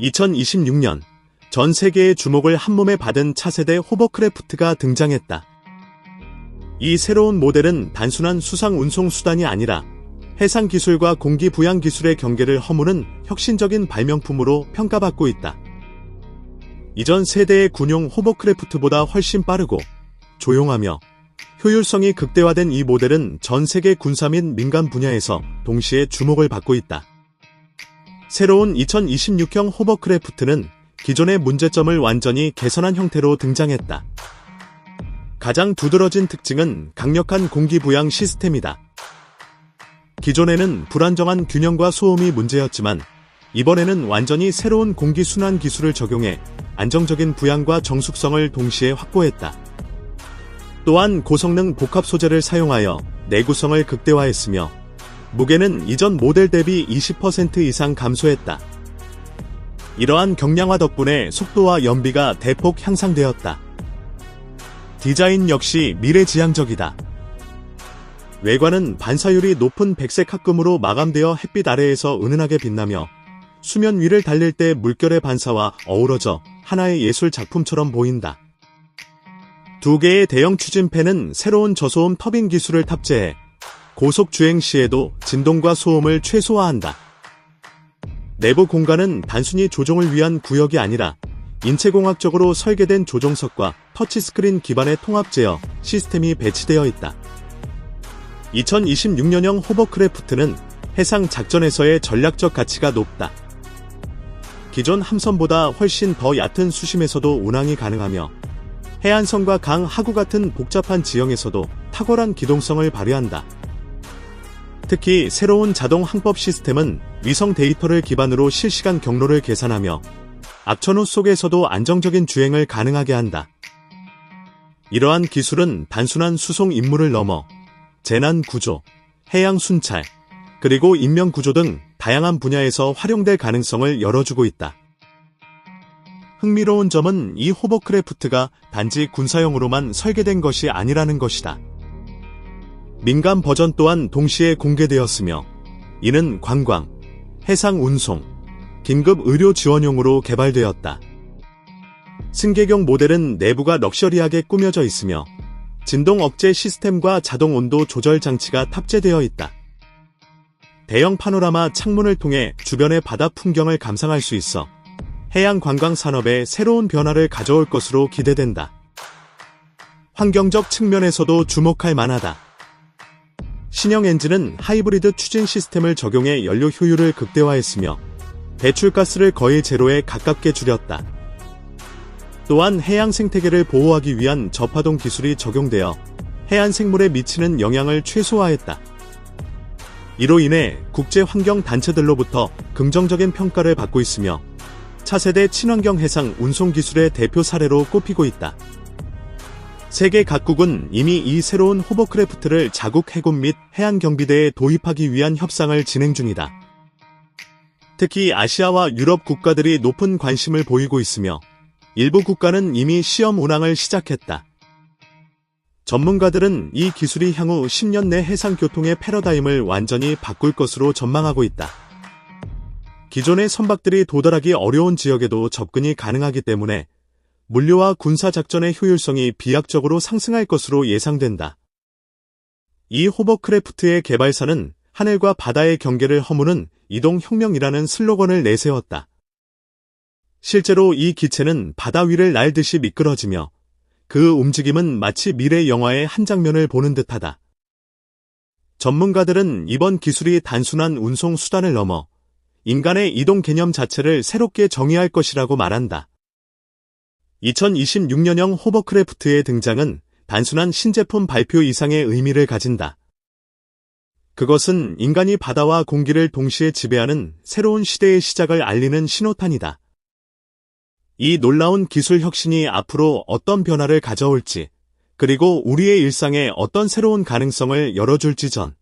2026년 전 세계의 주목을 한몸에 받은 차세대 호버크래프트가 등장했다. 이 새로운 모델은 단순한 수상 운송 수단이 아니라 해상 기술과 공기 부양 기술의 경계를 허무는 혁신적인 발명품으로 평가받고 있다. 이전 세대의 군용 호버크래프트보다 훨씬 빠르고 조용하며 효율성이 극대화된 이 모델은 전 세계 군사 및 민간 분야에서 동시에 주목을 받고 있다. 새로운 2026형 호버크래프트는 기존의 문제점을 완전히 개선한 형태로 등장했다. 가장 두드러진 특징은 강력한 공기 부양 시스템이다. 기존에는 불안정한 균형과 소음이 문제였지만 이번에는 완전히 새로운 공기 순환 기술을 적용해 안정적인 부양과 정숙성을 동시에 확보했다. 또한 고성능 복합 소재를 사용하여 내구성을 극대화했으며 무게는 이전 모델 대비 20% 이상 감소했다. 이러한 경량화 덕분에 속도와 연비가 대폭 향상되었다. 디자인 역시 미래지향적이다. 외관은 반사율이 높은 백색 합금으로 마감되어 햇빛 아래에서 은은하게 빛나며 수면 위를 달릴 때 물결의 반사와 어우러져 하나의 예술 작품처럼 보인다. 두 개의 대형 추진팬은 새로운 저소음 터빈 기술을 탑재해 고속 주행 시에도 진동과 소음을 최소화한다. 내부 공간은 단순히 조종을 위한 구역이 아니라 인체공학적으로 설계된 조종석과 터치스크린 기반의 통합 제어 시스템이 배치되어 있다. 2026년형 호버크래프트는 해상 작전에서의 전략적 가치가 높다. 기존 함선보다 훨씬 더 얕은 수심에서도 운항이 가능하며 해안선과 강 하구 같은 복잡한 지형에서도 탁월한 기동성을 발휘한다. 특히 새로운 자동 항법 시스템은 위성 데이터를 기반으로 실시간 경로를 계산하며 악천후 속에서도 안정적인 주행을 가능하게 한다. 이러한 기술은 단순한 수송 임무를 넘어 재난 구조, 해양 순찰, 그리고 인명 구조 등 다양한 분야에서 활용될 가능성을 열어주고 있다. 흥미로운 점은 이 호버크래프트가 단지 군사용으로만 설계된 것이 아니라는 것이다. 민간 버전 또한 동시에 공개되었으며 이는 관광, 해상 운송, 긴급 의료 지원용으로 개발되었다. 승객용 모델은 내부가 럭셔리하게 꾸며져 있으며 진동 억제 시스템과 자동 온도 조절 장치가 탑재되어 있다. 대형 파노라마 창문을 통해 주변의 바다 풍경을 감상할 수 있어 해양 관광 산업에 새로운 변화를 가져올 것으로 기대된다. 환경적 측면에서도 주목할 만하다. 신형 엔진은 하이브리드 추진 시스템을 적용해 연료 효율을 극대화했으며 배출가스를 거의 제로에 가깝게 줄였다. 또한 해양 생태계를 보호하기 위한 저파동 기술이 적용되어 해안 생물에 미치는 영향을 최소화했다. 이로 인해 국제 환경 단체들로부터 긍정적인 평가를 받고 있으며 차세대 친환경 해상 운송 기술의 대표 사례로 꼽히고 있다. 세계 각국은 이미 이 새로운 호버크래프트를 자국 해군 및 해안 경비대에 도입하기 위한 협상을 진행 중이다. 특히 아시아와 유럽 국가들이 높은 관심을 보이고 있으며 일부 국가는 이미 시험 운항을 시작했다. 전문가들은 이 기술이 향후 10년 내 해상 교통의 패러다임을 완전히 바꿀 것으로 전망하고 있다. 기존의 선박들이 도달하기 어려운 지역에도 접근이 가능하기 때문에 물류와 군사 작전의 효율성이 비약적으로 상승할 것으로 예상된다. 이 호버크래프트의 개발사는 하늘과 바다의 경계를 허무는 이동혁명이라는 슬로건을 내세웠다. 실제로 이 기체는 바다 위를 날듯이 미끄러지며 그 움직임은 마치 미래 영화의 한 장면을 보는 듯하다. 전문가들은 이번 기술이 단순한 운송 수단을 넘어 인간의 이동 개념 자체를 새롭게 정의할 것이라고 말한다. 2026년형 호버크래프트의 등장은 단순한 신제품 발표 이상의 의미를 가진다. 그것은 인간이 바다와 공기를 동시에 지배하는 새로운 시대의 시작을 알리는 신호탄이다. 이 놀라운 기술 혁신이 앞으로 어떤 변화를 가져올지, 그리고 우리의 일상에 어떤 새로운 가능성을 열어줄지 전